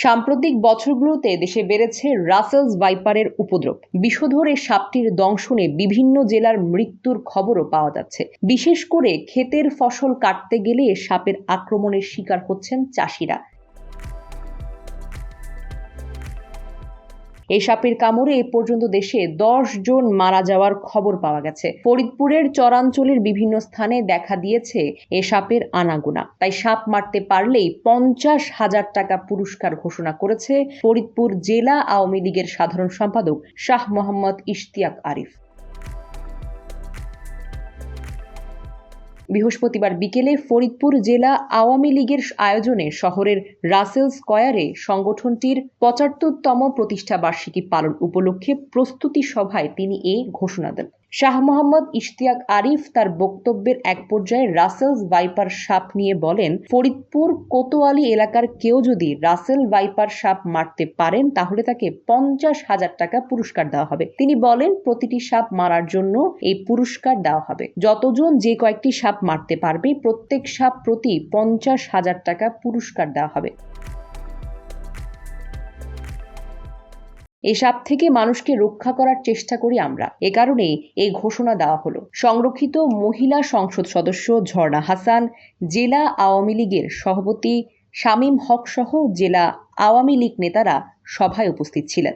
সাম্প্রতিক বছরগুলোতে দেশে বেড়েছে রাসেলস ভাইপারের উপদ্রব। বিষধর সাপটির দংশনে বিভিন্ন জেলার মৃত্যুর খবরও পাওয়া যাচ্ছে। বিশেষ করে ক্ষেতের ফসল কাটতে গেলে সাপের আক্রমণের শিকার হচ্ছেন চাষিরা। এই সাপের কামড়ে এ পর্যন্ত দেশে দশ জন মারা যাওয়ার খবর পাওয়া গেছে। ফরিদপুরের চরাঞ্চলের বিভিন্ন স্থানে দেখা দিয়েছে এ সাপের আনাগোনা। তাই সাপ মারতে পারলেই পঞ্চাশ হাজার টাকা পুরস্কার ঘোষণা করেছে ফরিদপুর জেলা আওয়ামী লীগের সাধারণ সম্পাদক শাহ মোহাম্মদ ইশতিয়াক আরিফ। বৃহস্পতিবার বিকেলে ফরিদপুর জেলা আওয়ামী লীগের আয়োজনে শহরের রাসেল স্কয়ারে সংগঠনটির পঁচাত্তরতম প্রতিষ্ঠাবার্ষিকী পালন উপলক্ষে প্রস্তুতি সভায় তিনি এ ঘোষণা দেন। শাহ মোহাম্মদ ইশতিয়াক আরিফ তার বক্তব্যের এক পর্যায়ে রাসেলস ভাইপার সাপ নিয়ে বলেন, ফরিদপুর কোতোয়ালি এলাকার কেউ যদি রাসেল ভাইপার সাপ মারতে পারেন, তাহলে তাকে পঞ্চাশ হাজার টাকা পুরস্কার দেওয়া হবে। তিনি বলেন, প্রতিটি সাপ মারার জন্য এই পুরস্কার দেওয়া হবে। যতজন যে কয়েকটি সাপ মারতে পারবে, প্রত্যেক সাপ প্রতি পঞ্চাশ হাজার টাকা পুরস্কার দেওয়া হবে। এই সাপ থেকে মানুষকে রক্ষা করার চেষ্টা করি আমরা। এ কারণে এই ঘোষণা দেওয়া হলো। সংরক্ষিত মহিলা সংসদ সদস্য ঝর্ণা হাসান, জেলা আওয়ামী লীগের সভাপতি শামীম হক সহ জেলা আওয়ামী লীগ নেতারা সভায় উপস্থিত ছিলেন।